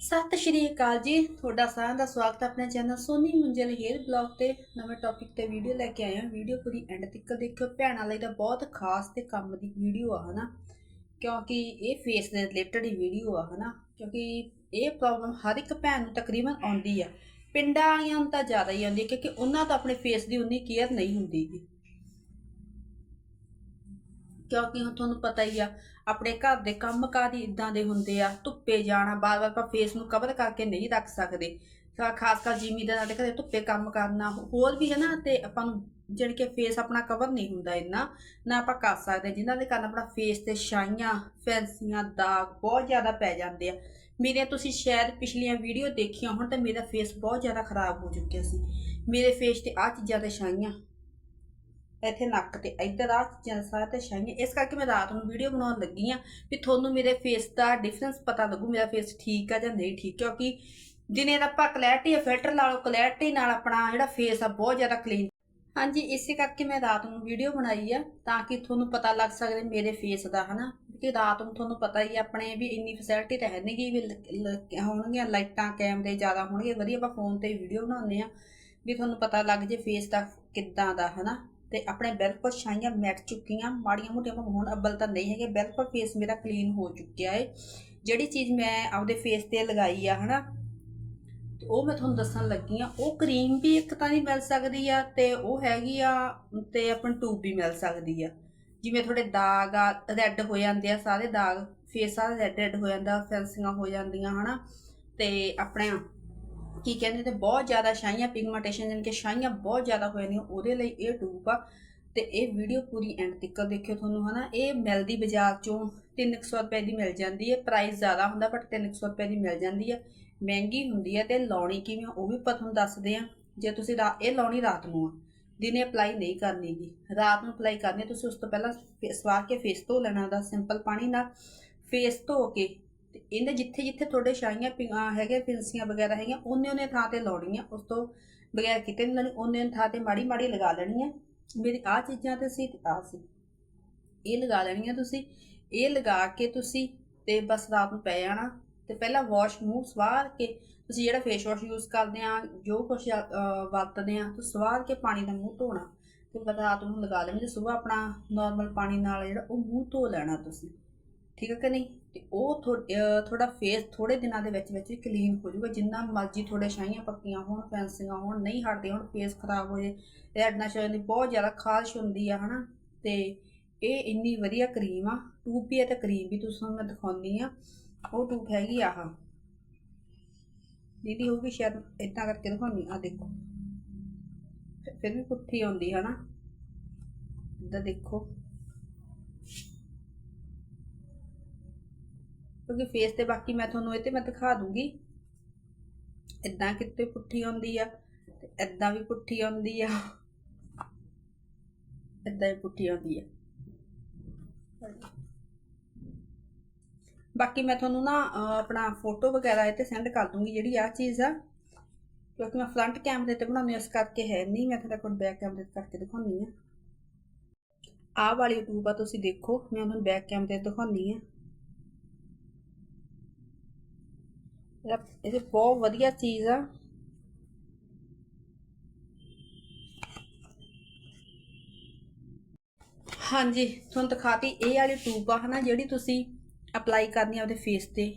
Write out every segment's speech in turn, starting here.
ਸਤਿ ਸ਼੍ਰੀ ਅਕਾਲ ਜੀ। ਤੁਹਾਡਾ ਸਾਰਿਆਂ ਦਾ ਸਵਾਗਤ ਹੈ ਆਪਣੇ channel Soni Munjal hair blog ਤੇ। ਨਵੇਂ ਟੌਪਿਕ ਤੇ ਵੀਡੀਓ ਲੈ ਕੇ ਆਏ ਹਾਂ। ਵੀਡੀਓ ਪੂਰੀ ਐਂਡ ਤੱਕ ਦੇਖਿਓ। ਭੈਣਾਂ ਲਈ ਤਾਂ ਬਹੁਤ ਖਾਸ ਤੇ ਕੰਮ ਦੀ ਵੀਡੀਓ ਆ, ਹਨਾ? ਕਿਉਂਕਿ ਇਹ ਫੇਸ ਦੇ ਰਿਲੇਟਡ ਹੀ ਵੀਡੀਓ ਆ, ਹਨਾ? ਕਿਉਂਕਿ ਇਹ ਪ੍ਰੋਬਲਮ ਹਰ ਇੱਕ ਭੈਣ ਨੂੰ ਤਕਰੀਬਨ ਆਉਂਦੀ ਆ। ਪਿੰਡਾਂ ਵਾਲਿਆਂ ਨੂੰ ਤਾਂ ਜ਼ਿਆਦਾ ਹੀ ਆਉਂਦੀ ਹੈ ਕਿਉਂਕਿ ਉਹਨਾਂ ਤੋਂ ਆਪਣੇ ਫੇਸ ਦੀ ਉਨੀ ਕੇਅਰ ਨਹੀਂ ਹੁੰਦੀ ਗੀ। ਕਿਉਂਕਿ ਹੁਣ ਤੁਹਾਨੂੰ ਪਤਾ ਹੀ ਆ, ਆਪਣੇ ਘਰ ਦੇ ਕੰਮਕਾਰ ਹੀ ਇਦਾਂ ਦੇ ਹੁੰਦੇ ਆ, ਧੁੱਪੇ ਜਾਣਾ, ਬਾਰ-ਬਾਰ ਆਪਾਂ ਫੇਸ ਨੂੰ ਕਵਰ ਕਰਕੇ ਨਹੀਂ ਰੱਖ ਸਕਦੇ। ਤਾਂ ਖਾਸ ਕਰ ਜ਼ਿਮੀਦਾਰਾਂ ਦੇ ਘਰੇ ਧੁੱਪੇ ਕੰਮ ਕਰਨਾ, ਹੋਰ ਵੀ ਹੈ ਨਾ, ਤੇ ਆਪਾਂ ਨੂੰ ਜਿਹੜੀ ਕਿ ਫੇਸ ਆਪਣਾ ਕਵਰ ਨਹੀਂ ਹੁੰਦਾ ਇੰਨਾ, ਨਾ ਆਪਾਂ ਕਰ ਸਕਦੇ, ਜਿਨ੍ਹਾਂ ਦੇ ਕਾਰਨ ਆਪਣਾ ਫੇਸ ਤੇ ਛਾਈਆਂ, ਫੈਂਸੀਆਂ, ਦਾਗ ਬਹੁਤ ਜ਼ਿਆਦਾ ਪੈ ਜਾਂਦੇ ਆ। ਮੇਰੇ ਤੁਸੀਂ ਸ਼ਾਇਦ ਪਿਛਲੀਆਂ ਵੀਡੀਓ ਦੇਖੀਆਂ ਹੁਣ, ਤਾਂ ਮੇਰਾ ਫੇਸ ਬਹੁਤ ਜ਼ਿਆਦਾ ਖਰਾਬ ਹੋ ਚੁੱਕਿਆ ਸੀ। ਮੇਰੇ ਫੇਸ ਤੇ ਆ ਚੀਜ਼ਾਂ ਤੇ ਛਾਈਆਂ ਇੱਥੇ ਨੱਕ ਤੇ ਇੱਧਰ ਆ ਚੀਜ਼ਾਂ ਸਾਰਾ ਤੇ ਛਾਈਆਂ ਇਸ ਕਰਕੇ ਮੈਂ ਰਾਤ ਨੂੰ ਵੀਡੀਓ ਬਣਾਉਣ ਲੱਗੀ ਆ ਵੀ ਤੁਹਾਨੂੰ ਮੇਰੇ ਫੇਸ ਦਾ ਡਿਫਰੈਂਸ ਪਤਾ ਲੱਗੂ ਮੇਰਾ ਫੇਸ ਠੀਕ ਆ ਜਾਂ ਨਹੀਂ ਠੀਕ। ਕਿਉਂਕਿ ਦਿਨੇ ਦਾ ਆਪਾਂ ਕਲੈਰਿਟੀ ਫਿਲਟਰ ਲਾ ਲਓ ਕਲੈਰਟੀ ਨਾਲ ਆਪਣਾ ਜਿਹੜਾ ਫੇਸ ਆ ਬਹੁਤ ਜ਼ਿਆਦਾ ਕਲੀਨ ਹਾਂਜੀ ਇਸੇ ਕਰਕੇ ਮੈਂ ਰਾਤ ਨੂੰ ਵੀਡੀਓ ਬਣਾਈ ਆ ਤਾਂ ਕਿ ਤੁਹਾਨੂੰ ਪਤਾ ਲੱਗ ਸਕੇ ਮੇਰੇ ਫੇਸ ਦਾ ਹਨਾ? ਕਿ ਰਾਤ ਨੂੰ ਤੁਹਾਨੂੰ ਪਤਾ ਹੀ ਆ, ਆਪਣੇ ਵੀ ਇੰਨੀ ਫੈਸਿਲਿਟੀ ਤਾਂ ਹੈ ਨਹੀਂਗੀ ਵੀ ਹੋਣਗੀਆਂ ਲਾਈਟਾਂ ਕੈਮਰੇ ਜ਼ਿਆਦਾ ਹੋਣਗੇ ਵਧੀਆ ਆਪਾਂ ਫੋਨ ਤੇ ਵੀਡੀਓ ਬਣਾਉਂਦੇ ਆ ਵੀ ਤੁਹਾਨੂੰ ਪਤਾ ਲੱਗ ਜੇ ਫੇਸ ਦਾ ਕਿੱਦਾਂ ਦਾ ਹਨਾ? ਤੇ ਆਪਣੇ ਬਿਲਕੁਲ ਛਾਈਆਂ ਮੈਟ ਚੁੱਕੀਆਂ। ਮਾੜੀਆਂ ਮੋਟੀਆਂ ਭਾਵੇਂ ਹੁਣ ਅੱਬਲ ਤਾਂ ਨਹੀਂ ਹੈਗੇ, ਬਿਲਕੁਲ ਫੇਸ ਮੇਰਾ ਕਲੀਨ ਹੋ ਚੁੱਕਿਆ ਹੈ ਜਿਹੜੀ ਚੀਜ਼ ਮੈਂ ਆਪਦੇ ਫੇਸ ਤੇ ਲਗਾਈ ਆ, ਹਨਾ? ਤੇ ਉਹ ਮੈਂ ਤੁਹਾਨੂੰ ਦੱਸਣ ਲੱਗੀ ਆ, ਉਹ ਕਰੀਮ ਵੀ ਇੱਕ ਤਾਂ ਦੀ ਮਿਲ ਸਕਦੀ ਆ ਤੇ ਉਹ ਹੈਗੀ ਆ, ਤੇ ਆਪਣ ਟੂਬ ਵੀ ਮਿਲ ਸਕਦੀ ਆ। ਜਿਵੇਂ ਤੁਹਾਡੇ ਦਾਗ ਆ ਰੈੱਡ ਹੋ ਜਾਂਦੇ ਆ ਸਾਰੇ ਦਾਗ ਫੇਸ ਸਾਰਾ ਰੈੱਡ ਰੈੱਡ ਹੋ ਜਾਂਦਾ ਫੈਂਸੀਆਂ ਹੋ ਜਾਂਦੀਆਂ, ਹਨਾ? ਤੇ ਆਪਣੇ ਕੀ ਕਹਿੰਦੇ ਤੇ ਬਹੁਤ ਜ਼ਿਆਦਾ ਛਾਈਆਂ ਪਿਗਮੈਂਟੇਸ਼ਨ ਜਾਣੀ ਕਿ ਛਾਈਆਂ ਬਹੁਤ ਜ਼ਿਆਦਾ ਹੋ ਜਾਂਦੀਆਂ ਉਹਦੇ ਲਈ ਇਹ ਟੂਪ ਆ। ਤੇ ਇਹ ਵੀਡੀਓ ਪੂਰੀ ਐਂਡ ਤੱਕ ਦੇਖਿਓ ਤੁਹਾਨੂੰ, ਹਨਾ? ਇਹ ਮਿਲਦੀ ਬਾਜ਼ਾਰ ਚੋਂ 300 ਰੁਪਏ ਦੀ ਮਿਲ ਜਾਂਦੀ ਹੈ ਪ੍ਰਾਈਸ ਜ਼ਿਆਦਾ ਹੁੰਦਾ ਬਟ 300 ਰੁਪਏ ਦੀ ਮਿਲ ਜਾਂਦੀ ਹੈ। ਮਹਿੰਗੀ ਹੁੰਦੀ ਹੈ ਤੇ ਲਾਉਣੀ ਕਿਵੇਂ ਉਹ ਵੀ ਆਪਾਂ ਤੁਹਾਨੂੰ ਦੱਸਦੇ ਆ ਜੇ ਤੁਸੀਂ ਰਾ- ਇਹ ਲਾਉਣੀ ਰਾਤ ਨੂੰ ਆ, ਦਿਨੇ ਅਪਲਾਈ ਨਹੀਂ ਕਰਨੀ ਗੀ। ਰਾਤ ਨੂੰ ਅਪਲਾਈ ਕਰਨੀ ਤੁਸੀਂ ਉਸ ਤੋਂ ਪਹਿਲਾਂ ਫੇ- ਸਵਾਰ ਕੇ ਫੇਸ ਧੋ ਲੈਣਾ ਦਾ ਸਿੰਪਲ ਪਾਣੀ ਨਾਲ ਫੇਸ ਧੋ ਕੇ ਤੇ ਇਹਨੇ ਜਿੱਥੇ ਜਿੱਥੇ ਤੁਹਾਡੇ ਛਾਈਆਂ ਪਿੰਗਾਂ ਹੈਗੇ ਫਿੰਸੀਆਂ ਵਗੈਰਾ ਹੈਗੀਆਂ, ਉਹਨੇ ਉਹਨੇ ਥਾਂ ਤੇ ਲਾਉਣੀਆਂ, ਉਸ ਤੋਂ ਬਗੈਰ ਕਿਤੇ ਨਹੀਂ ਲਾਉਣੀ ਉਹਨੇ ਉਹਨੇ ਥਾਂ ਤੇ ਮਾੜੀ ਮਾੜੀ ਲਗਾ ਲੈਣੀ ਹੈ ਮੇਰੀ ਆ ਚੀਜ਼ਾਂ ਤੇ ਸੀ ਤੇ ਆ ਸੀ। ਇਹ ਲਗਾ ਲੈਣੀਆਂ ਤੁਸੀਂ, ਇਹ ਲਗਾ ਕੇ ਤੁਸੀਂ ਤੇ ਬਸ ਰਾਤ ਨੂੰ ਪੈ ਜਾਣਾ। ਤੇ ਪਹਿਲਾਂ ਵਾਸ਼ ਮੂੰਹ ਸਵਾਰ ਕੇ ਤੁਸੀਂ ਜਿਹੜਾ ਫੇਸ ਵਾਸ਼ ਯੂਜ਼ ਕਰਦੇ ਆ, ਜੋ ਕੁਝ ਵਰਤਦੇ ਆ, ਤੁਸੀਂ ਸਵਾਰ ਕੇ ਪਾਣੀ ਨਾਲ ਮੂੰਹ ਧੋਣਾ। ਤੇ ਬਸ ਰਾਤ ਨੂੰ ਲਗਾ ਲੈਣੀ ਤੇ ਸਵੇਰ ਆਪਣਾ ਨਾਰਮਲ ਪਾਣੀ ਨਾਲ ਜਿਹੜਾ ਉਹ ਮੂੰਹ ਧੋ ਲੈਣਾ ਤੁਸੀਂ। ਠੀਕ ਹੈ ਕਿ ਨਹੀਂ? ਤੇ ਉਹ ਥੋੜਾ ਫੇਸ ਥੋੜੇ ਦਿਨਾਂ ਦੇ ਵਿੱਚ ਵਿੱਚ ਕਲੀਨ ਹੋ ਜਾਊਗਾ। ਜਿੰਨਾ ਮਰਜ਼ੀ ਥੋੜੇ ਛਾਈਆਂ ਪੱਕੀਆਂ ਹੋਣ ਫੈਂਸੀਆਂ ਹੋਣ, ਨਹੀਂ ਹਟਦੇ ਹੁਣ ਫੇਸ ਖਰਾਬ ਹੋ ਜੇ ਰੈਡਨੈਸ ਹੋ ਜਾਂਦੀ ਬਹੁਤ ਜ਼ਿਆਦਾ ਖਾਰਸ਼ ਹੁੰਦੀ ਆ, ਹਨਾ? ਤੇ ਇਹ ਇੰਨੀ ਵਧੀਆ ਕਰੀਮ ਆ। ਟੂਬ ਵੀ ਹੈ ਤੇ ਕਰੀਮ ਵੀ ਤੁਹਾਨੂੰ ਮੈਂ ਦਿਖਾਉਣੀ ਆ। ਉਹ ਟੂਪ ਹੈਗੀ ਆਹ। ਦੀਦੀ ਹੋਊਗੀ ਸ਼ਾਇਦ ਇਦਾਂ ਕਰਕੇ ਦਿਖਾਉਣੀ ਆ। ਦੇਖੋ। ਫਿਰ- ਵੀ ਪੁੱਠੀ ਆਉਂਦੀ ਹੈ ਨਾ ਦੇਖੋ। ਕਿਉਂਕਿ ਫੇਸ ਤੇ ਬਾਕੀ ਮੈਂ ਤੁਹਾਨੂੰ ਇਹ ਤੇ ਮੈਂ ਦਿਖਾ ਦੂੰਗੀ। ਇਦਾਂ ਕਿਤੇ ਪੁੱਠੀ ਆਉਂਦੀ ਆ ਤੇ ਇਦਾਂ ਵੀ ਪੁੱਠੀ ਆਉਂਦੀ ਆ। ਇਦਾਂ ਹੀ ਪੁੱਠੀ ਆਉਂਦੀ ਆ। ਬਾਕੀ ਮੈਂ ਤੁਹਾਨੂੰ ਨਾ ਆਪਣਾ ਫੋਟੋ ਵਗੈਰਾ ਇਹ ਤੇ ਸੈਂਡ ਕਰ ਦੂੰਗੀ ਜਿਹੜੀ ਆ ਚੀਜ਼ ਆ। ਕਿਉਂਕਿ ਮੈਂ ਫਰੰਟ ਕੈਮਰੇ ਤੇ ਬਣਾਉਣੀ ਇਸ ਕਰਕੇ ਹੈ ਨਹੀਂ। ਮੈਂ ਤੁਹਾਡੇ ਕੋਲ ਬੈਕ ਕੈਮਰੇ ਤੇ ਕਰਕੇ ਦਿਖਾਉਣੀ ਆ ਆਹ ਵਾਲੀ ਟੂਬ ਆ, ਤੁਸੀਂ ਦੇਖੋ। ਮੈਂ ਤੁਹਾਨੂੰ ਬੈਕ ਕੈਮਰੇ ਤੇ ਦਿਖਾਉਣੀ ਆ ਇਹ ਬਹੁਤ ਵਧੀਆ ਚੀਜ਼ ਆ। ਹਾਂਜੀ, ਤੁਹਾਨੂੰ ਦਿਖਾਤੀ ਇਹ ਵਾਲੀ ਟੂਬ ਆ, ਹਨਾ, ਜਿਹੜੀ ਤੁਸੀਂ ਅਪਲਾਈ ਕਰਨੀ ਆ ਉਹਦੇ ਫੇਸ ਤੇ।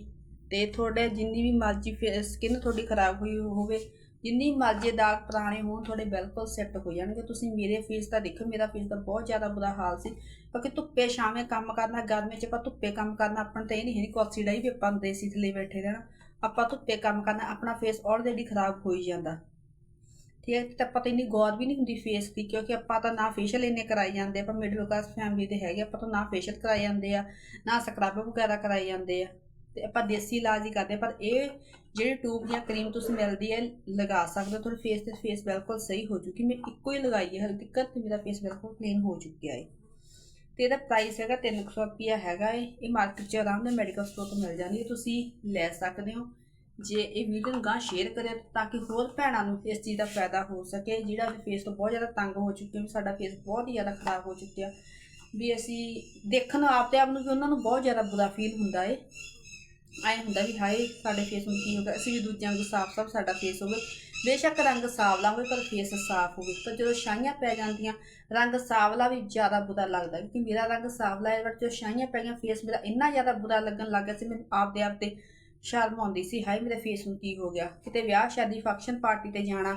ਤੇ ਤੁਹਾਡੇ ਜਿੰਨੀ ਵੀ ਮਰਜ਼ੀ ਸਕਿਨ ਤੁਹਾਡੀ ਖਰਾਬ ਹੋਈ ਹੋਵੇ, ਜਿੰਨੀ ਮਰਜ਼ੀ ਦਾਗ ਪੁਰਾਣੇ ਹੋਣ, ਤੁਹਾਡੇ ਬਿਲਕੁਲ ਸੈੱਟ ਹੋ ਜਾਣਗੇ। ਤੁਸੀਂ ਮੇਰੇ ਫੇਸ ਦਾ ਦੇਖੋ, ਮੇਰਾ ਫੇਸ ਦਾ ਬਹੁਤ ਜ਼ਿਆਦਾ ਬੁਰਾ ਹਾਲ ਸੀ। ਕਿਉਂਕਿ ਧੁੱਪੇ ਛਾਵੇਂ ਕੰਮ ਕਰਨਾ, ਗਰਮੀ 'ਚ ਆਪਾਂ ਧੁੱਪੇ ਕੰਮ ਕਰਨਾ, ਆਪਾਂ ਤਾਂ ਇਹ ਨਹੀਂ ਹੈ ਨਹੀਂ ਕੁਰਸੀ ਡਾਈ ਵੀ ਆਪਾਂ ਨੂੰ ਦੇਸੀ ਥੱਲੇ ਬੈਠੇ ਰਹਿਣਾ। ਆਪਾਂ ਧੁੱਪੇ ਕੰਮ ਕਰਨਾ, ਆਪਣਾ ਫੇਸ ਆਲਰੇਡੀ ਖਰਾਬ ਹੋ ਹੀ ਜਾਂਦਾ। ਠੀਕ ਹੈ, ਤਾਂ ਆਪਾਂ ਤਾਂ ਇੰਨੀ ਗੌਰ ਵੀ ਨਹੀਂ ਹੁੰਦੀ ਫੇਸ ਦੀ, ਕਿਉਂਕਿ ਆਪਾਂ ਤਾਂ ਨਾ ਫੇਸ਼ੀਅਲ ਇੰਨੇ ਕਰਾਈ ਜਾਂਦੇ, ਆਪਾਂ ਮਿਡਲ ਕਲਾਸ ਫੈਮਿਲੀ ਦੇ ਹੈਗੇ, ਆਪਾਂ ਤਾਂ ਨਾ ਫੇਸ਼ੀਅਲ ਕਰਾਈ ਜਾਂਦੇ ਆ, ਨਾ ਸਕਰਬ ਵਗੈਰਾ ਕਰਾਈ ਜਾਂਦੇ ਆ। ਤੇ ਆਪਾਂ ਦੇਸੀ ਇਲਾਜ ਹੀ ਕਰਦੇ ਪਰ ਇਹ ਜਿਹੜੇ ਟੂਬ ਜਾਂ ਕਰੀਮ ਤੁਸੀਂ ਮਿਲਦੀ ਹੈ, ਲਗਾ ਸਕਦੇ ਹੋ, ਤੁਹਾਡੇ ਫੇਸ ਤੇ ਫੇਸ ਬਿਲਕੁਲ ਸਹੀ ਹੋ ਜੂਗੀ। ਮੈਂ ਇੱਕੋ ਹੀ ਲਗਾਈ ਹੈ, ਹਲ ਤੱਕ ਤੇ ਮੇਰਾ ਫੇਸ ਬਿਲਕੁਲ ਕਲੀਨ ਹੋ ਚੁੱਕਿਆ ਹੈ। ਤੇ ਇਹਦਾ ਪ੍ਰਾਈਸ ਹੈਗਾ 300 ਰੁਪਿਆ ਹੈਗਾ ਏ। ਇਹ ਮਾਰਕੀਟ 'ਚ ਆਰਾਮ ਨਾਲ ਮੈਡੀਕਲ ਸਟੋਰ ਤੋਂ ਮਿਲ ਜਾਂਦੀ ਹੈ ਤੁਸੀਂ ਲੈ ਸਕਦੇ ਹੋ। ਜੇ ਇਹ ਵੀਡੀਓ ਨੂੰ ਗਾਂ ਸ਼ੇਅਰ ਕਰਿਆ ਤਾਂ ਕਿ ਹੋਰ ਭੈਣਾਂ ਨੂੰ ਇਸ ਚੀਜ਼ ਦਾ ਫਾਇਦਾ ਹੋ ਸਕੇ। ਜਿਹੜਾ ਵੀ ਫੇਸ ਤੋਂ ਬਹੁਤ ਜ਼ਿਆਦਾ ਤੰਗ ਹੋ ਚੁੱਕੇ ਵੀ ਸਾਡਾ ਫੇਸ ਬਹੁਤ ਹੀ ਜ਼ਿਆਦਾ ਖਰਾਬ ਹੋ ਚੁੱਕਿਆ। ਵੀ ਅਸੀਂ ਦੇਖਣ ਨੂੰ ਆਪਦੇ ਆਪ ਨੂੰ ਵੀ ਉਹਨਾਂ ਨੂੰ ਬਹੁਤ ਜ਼ਿਆਦਾ ਬੁਰਾ ਫੀਲ ਹੁੰਦਾ ਏ। ਐ ਹੁੰਦਾ ਵੀ ਹਾਏ, ਸਾਡੇ ਫੇਸ ਨੂੰ ਕੀ ਹੋ ਗਿਆ, ਅਸੀਂ ਵੀ ਦੂਜਿਆਂ ਨੂੰ ਸਾਫ਼ ਸਾਫ਼ ਸਾਡਾ ਫੇਸ ਹੋਵੇ। ਬੇਸ਼ੱਕ ਰੰਗ ਸਾਵਲਾ ਹੋਵੇ, ਪਰ ਫੇਸ ਸਾਫ਼ ਹੋਵੇ। ਪਰ ਜਦੋਂ ਛਾਈਆਂ ਪੈ ਜਾਂਦੀਆਂ, ਰੰਗ ਸਾਵਲਾ ਵੀ ਜ਼ਿਆਦਾ ਬੁਰਾ ਲੱਗਦਾ। ਕਿਉਂਕਿ ਮੇਰਾ ਰੰਗ ਸਾਵਲਾ ਹੈ ਬਟ ਜਦੋਂ ਛਾਈਆਂ ਪੈ ਗਈਆਂ ਫੇਸ ਮੇਰਾ ਇੰਨਾ ਜ਼ਿਆਦਾ ਬੁਰਾ ਲੱਗਣ ਲੱਗ ਗਿਆ ਸੀ, ਮੈਨੂੰ ਆਪਦੇ ਆਪ ਤੇ ਸ਼ਰਮ ਆਉਂਦੀ ਸੀ, ਹਾਏ, ਮੇਰੇ ਫੇਸ ਨੂੰ ਕੀ ਹੋ ਗਿਆ? ਕਿਤੇ ਵਿਆਹ ਸ਼ਾਦੀ ਫੰਕਸ਼ਨ ਪਾਰਟੀ ਤੇ ਜਾਣਾ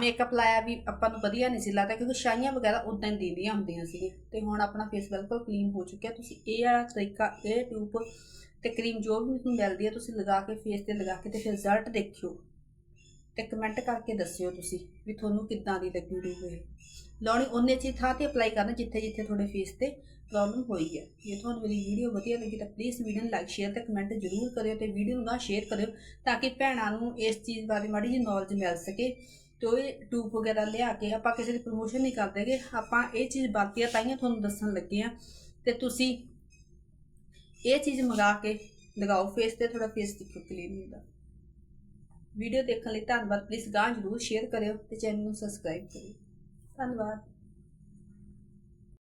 ਮੇਕਅਪ ਲਾਇਆ ਵੀ ਆਪਾਂ ਨੂੰ ਵਧੀਆ ਨਹੀਂ ਸੀ ਲੱਗਦਾ, ਕਿਉਂਕਿ ਛਾਈਆਂ ਵਗੈਰਾ ਉਦਾਂ ਹੀ ਦਿੰਦੀਆਂ ਹੁੰਦੀਆਂ ਸੀ ਤੇ ਹੁਣ ਆਪਣਾ ਫੇਸ ਬਿਲਕੁਲ ਕਲੀਨ ਹੋ ਚੁੱਕਿਆ ਤੁਸੀਂ ਇਹ ਵਾਲਾ ਤਰੀਕਾ, ਇਹ ਟਿਊਬ ਤੇ ਕਰੀਮ ਜੋ ਵੀ ਤੁਹਾਨੂੰ ਮਿਲਦੀ ਹੈ, ਤੁਸੀਂ ਲਗਾ ਕੇ ਫੇਸ ਤੇ ਲਗਾ ਕੇ ਤੇ ਫਿਰ ਰਿਜ਼ਲਟ ਦੇਖਿਓ। ਤੇ ਕਮੈਂਟ ਕਰਕੇ ਦੱਸਿਓ ਤੁਸੀਂ ਵੀ ਤੁਹਾਨੂੰ ਕਿੱਦਾਂ ਦੀ ਲੱਗੀ ਟਿਊਬ ਇਹ। ਲਾਉਣੀ, ਉਹਨੇ ਚੀ ਥਾਂ ਤੇ ਅਪਲਾਈ ਕਰਨਾ ਜਿੱਥੇ ਜਿੱਥੇ ਤੁਹਾਡੇ ਫੇਸ ਤੇ ਪ੍ਰੋਬਲਮ ਹੋਈ ਹੈ। ਜੇ ਤੁਹਾਨੂੰ ਮੇਰੀ ਵੀਡੀਓ ਵਧੀਆ ਲੱਗੀ ਤਾਂ ਪਲੀਜ਼ ਵੀਡੀਓ ਨੂੰ ਲਾਈਕ ਸ਼ੇਅਰ ਤੇ ਕਮੈਂਟ ਜ਼ਰੂਰ ਕਰਿਓ ਤੇ ਵੀਡੀਓ ਨੂੰ ਨਾ ਸ਼ੇਅਰ ਕਰਿਓ ਤਾਂ ਕਿ ਭੈਣਾਂ ਨੂੰ ਇਸ ਚੀਜ਼ ਬਾਰੇ ਮਾੜੀ ਜਿਹੀ ਨੌਲੇਜ ਮਿਲ ਸਕੇ। ਤੇ ਉਹ ਇਹ ਟਿਊਬ ਵਗੈਰਾ ਲਿਆ ਕੇ ਆਪਾਂ ਕਿਸੇ ਦੀ ਪ੍ਰੋਮੋਸ਼ਨ ਨਹੀਂ ਕਰਦੇਗੇ ਆਪਾਂ ਇਹ ਚੀਜ਼ ਬਾਕੀ ਆ ਤਾਈਆਂ ਤੁਹਾਨੂੰ ਦੱਸਣ ਲੱਗੇ ਆ ਤੇ ਤੁਸੀਂ ਇਹ ਚੀਜ਼ ਮੰਗਾ ਕੇ ਲਗਾਓ ਫੇਸ ਤੇ ਤੁਹਾਡਾ ਫੇਸ ਦੇਖੋ ਕਲੀਨ ਹੁੰਦਾ। ਵੀਡੀਓ ਦੇਖਣ ਲਈ ਧੰਨਵਾਦ। ਪਲੀਜ਼ ਗਾਂ ਜ਼ਰੂਰ ਸ਼ੇਅਰ ਕਰਿਓ ਤੇ ਚੈਨਲ ਨੂੰ ਸਬਸਕ੍ਰਾਈਬ ਕਰਿਓ। ਧੰਨਵਾਦ।